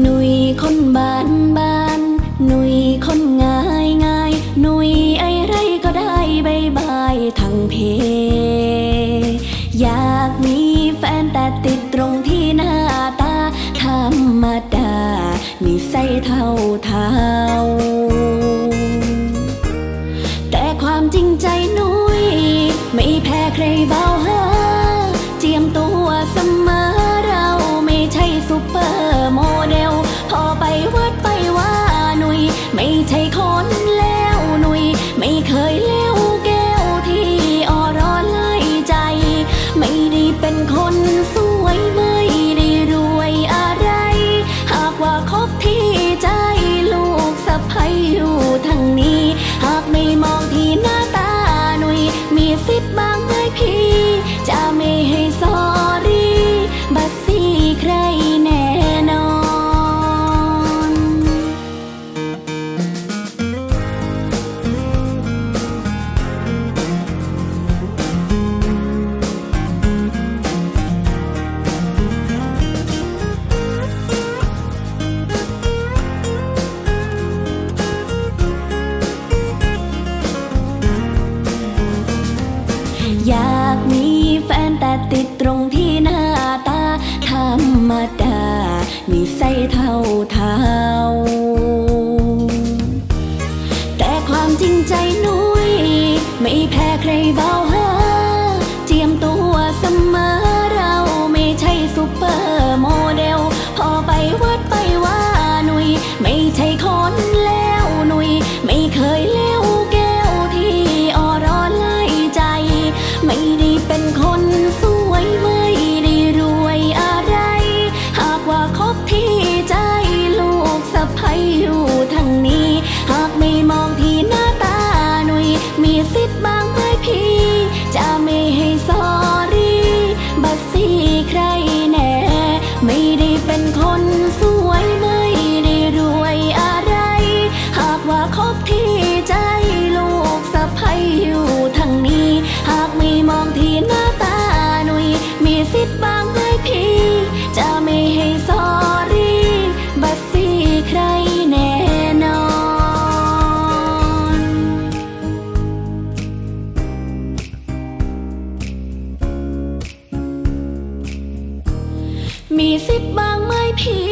หนุยคนบ้านบ้านหนุยคนง่ายง่ายหนุยไอไรก็ได้บายบายทั้งเพ อยากมีแฟนแต่ติดตรงที่หน้าตา ธรรมดานิสัยเท่าเท่าแต่ความจริงใจหนุยไม่แพ้ใครเบาหา เท่าเท่า แต่ความจริงใจนุ้ยไม่แพ้ เป็นคนสวยไม่ได้รวยอะไร หากว่าคบที่ใจลูกสะพ้ยอยู่ทางนี้ หากไม่มองที่หน้าตาหนุยมีสิทธิ์บาง มีสิบบ้างไหมพี่